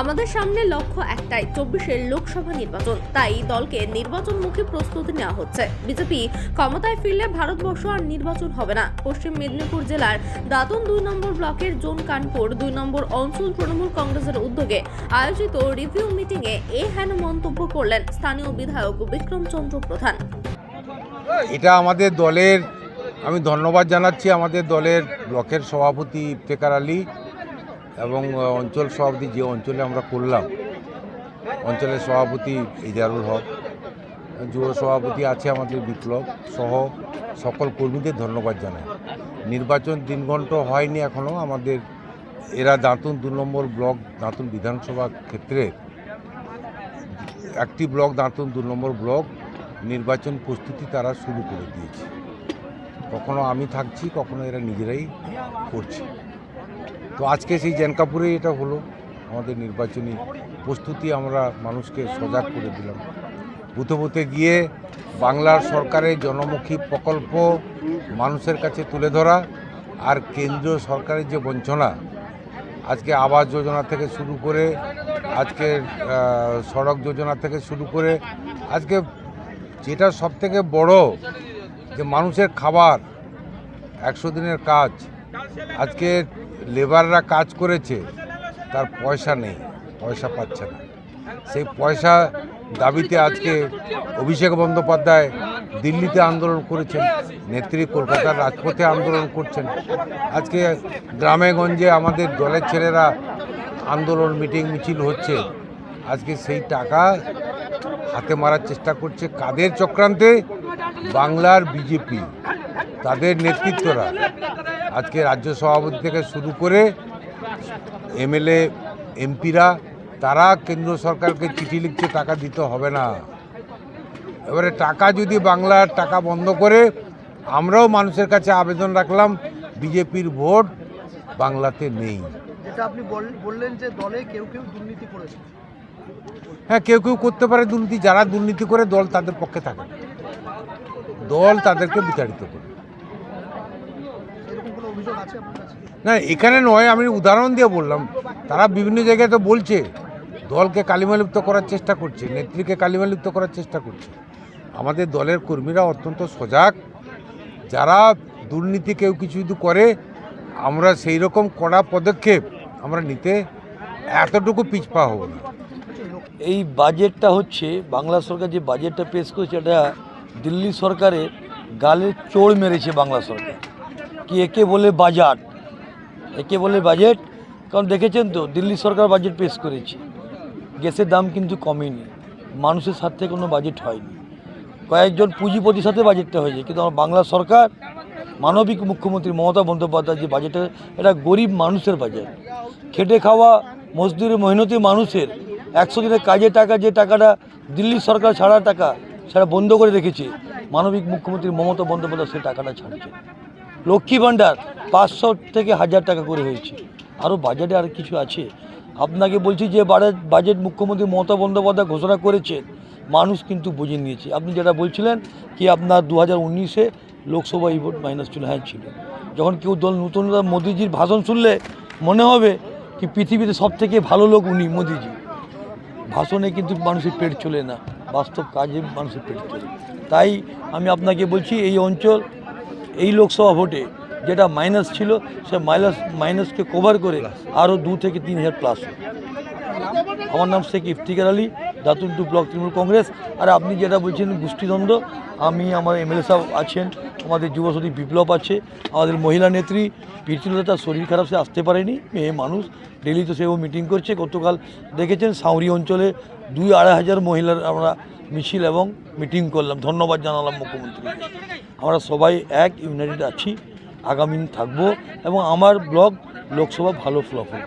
আমাদের সামনে লক্ষ্য একটাই, চব্বিশের লোকসভা নির্বাচন। তাই দলকে নির্বাচনমুখী প্রস্তুতি নেওয়া হচ্ছে। বিজেপি ক্ষমতায় ফিরলে ভারতবর্ষ আর নির্বাচন হবে না। পশ্চিম মেদিনীপুর জেলার দাতন দুই নম্বর ব্লকের জোন কানপুর দুই নম্বর অঞ্চল তৃণমূল কংগ্রেসের উদ্যোগে আয়োজিত রিভিউ মিটিংয়ে এ হেন মন্তব্য করলেন স্থানীয় বিধায়ক বিক্রম চন্দ্র প্রধান। এটা আমাদের দলের, আমি ধন্যবাদ জানাচ্ছি আমাদের দলের ব্লকের সভাপতি ইফতেকার আলী। এবং অঞ্চল সভাপতি যে অঞ্চলে আমরা করলাম, অঞ্চলের সভাপতি ইজারুল হক, যুব সভাপতি আছে আমাদের বিপ্লব সহ সকল কর্মীদের ধন্যবাদ জানাই। নির্বাচন তিন ঘণ্টা হয়নি এখনও, আমাদের এরা দাঁতুন দু নম্বর ব্লক দাঁতুন বিধানসভা ক্ষেত্রে একটি ব্লক দাঁতুন দু নম্বর ব্লক নির্বাচন প্রস্তুতি তারা শুরু করে দিয়েছে। কখনো আমি থাকছি, কখনো এরা নিজেরাই করছে। তো আজকে সেই জ্যানকাপুরে এটা হলো। আমাদের নির্বাচনী প্রস্তুতি আমরা মানুষকে সজাগ করে দিলাম। বুথে বুথে গিয়ে বাংলার সরকারের জনমুখী প্রকল্প মানুষের কাছে তুলে ধরা আর কেন্দ্রীয় সরকারের যে বঞ্চনা, আজকে আবাস যোজনা থেকে শুরু করে, আজকে সড়ক যোজনা থেকে শুরু করে, আজকে যেটা সব থেকে বড় যে মানুষের খাবার, একশো দিনের কাজ আজকে লেবাররা কাজ করেছে, তার পয়সা নেই, পয়সা পাচ্ছে না। সেই পয়সা দাবিতে আজকে অভিষেক বন্দ্যোপাধ্যায় দিল্লিতে আন্দোলন করেছেন, নেত্রী কলকাতার রাজপথে আন্দোলন করছেন। আজকে গ্রামে গঞ্জে আমাদের দলের ছেলেরা আন্দোলন, মিটিং, মিছিল হচ্ছে। আজকে সেই টাকা হাতে মারার চেষ্টা করছে কাদের চক্রান্তে? বাংলার বিজেপি। তাদের নেতৃত্বরা আজকে রাজ্য সভাপতি থেকে শুরু করে এমএলএ এমপিরা তারা কেন্দ্র সরকারকে চিঠি লিখছে টাকা দিতে হবে না। এবারে টাকা যদি বাংলার টাকা বন্ধ করে আমরাও মানুষের কাছে আবেদন রাখলাম বিজেপির ভোট বাংলাতে নেই। যেটা আপনি বললেন যে দলে কেউ কেউ দুর্নীতি করেছে। হ্যাঁ কেউ কেউ করতে পারে দুর্নীতি যারা দুর্নীতি করে দল তাদের পক্ষে থাকে। দল তাদেরকে বিতাড়িত করে না, এখানে নয়, আমি উদাহরণ দিয়ে বললাম। তারা বিভিন্ন জায়গায় তো বলছে, দলকে কালিমালিপ্ত করার চেষ্টা করছে, নেত্রীকে কালিমালিপ্ত করার চেষ্টা করছে। আমাদের দলের কর্মীরা অত্যন্ত সজাগ। যারা দুর্নীতি কেউ কিছু যদি করে, আমরা সেই রকম কড়া পদক্ষেপ আমরা নিতে এতটুকু পিছপা হব না। এই বাজেটটা হচ্ছে, বাংলা সরকার যে বাজেটটা পেশ করেছে, এটা দিল্লি সরকারের গালে চোড় মেরেছে বাংলা সরকার। কি একে বলে বাজার একে বলে বাজেট? কারণ দেখেছেন তো, দিল্লি সরকার বাজেট পেশ করেছে। গ্যাসের দাম কিন্তু কমেনি। মানুষের স্বার্থে কোনো বাজেট হয়নি। কয়েকজন পুঁজিপতির সাথে বাজেটটা হয়েছে। কিন্তু আমার বাংলা সরকার, মানবিক মুখ্যমন্ত্রী মমতা বন্দ্যোপাধ্যায় যে বাজেটটা, এটা গরিব মানুষের বাজেট। খেটে খাওয়া মজদুরি, মেহনতি মানুষের একশো দিনের কাজের টাকা, যে টাকাটা দিল্লি সরকার ছাড়া টাকা সেটা বন্ধ করে রেখেছে। মানবিক মুখ্যমন্ত্রী মমতা বন্দ্যোপাধ্যায় সেই টাকাটা ছাড়ছে। লক্ষ্মী ভাণ্ডার পাঁচশো থেকে হাজার টাকা করে হয়েছে। আরও বাজেটে আর কিছু আছে? আপনাকে বলছি যে বাজেট মুখ্যমন্ত্রী মমতা বন্দ্যোপাধ্যায় ঘোষণা করেছেন, মানুষ কিন্তু বুঝে নিয়েছে। আপনি যেটা বলছিলেন কি আপনার দু হাজার উনিশে লোকসভা ভোট মাইনাস ছিল হ্যাঁ ছিল। যখন কেউ দল নতুন মোদিজির ভাষণ শুনলে মনে হবে কি পৃথিবীতে সব থেকে ভালো লোক উনি মোদিজি। ভাষণে কিন্তু মানুষের পেট চলে না। বাস্তব কাজে মানুষের পেটে চলে। তাই আমি আপনাকে বলছি, এই অঞ্চল, এই লোকসভা ভোটে যেটা মাইনাস ছিল, সে মাইনাস মাইনাসকে কভার করে আরও দু থেকে তিন হাজার প্লাস আমার নাম Sheikh Iftikar Ali. Datun two block Trinamool Congress. আর আপনি যেটা বলছেন গোষ্ঠীদ্বন্দ্ব, আমি আমার এমএলএ সাহেব আছেন, আমাদের যুবশতী বিপ্লব আছে, আমাদের মহিলা নেত্রী পীরচুলতা তার শরীর খারাপ, সে আসতে পারেনি, মেয়ে মানুষ। ডেলি তো সেও মিটিং করছে, গতকাল দেখেছেন সাউরি অঞ্চলে দুই আড়াই হাজার মহিলার আমরা মিছিল এবং মিটিং করলাম। ধন্যবাদ জানালাম মুখ্যমন্ত্রী আমরা সবাই এক ইউনাইটেড আছি, আগামী থাকব এবং আমার ব্লক লোকসভা ভালো ফলাফল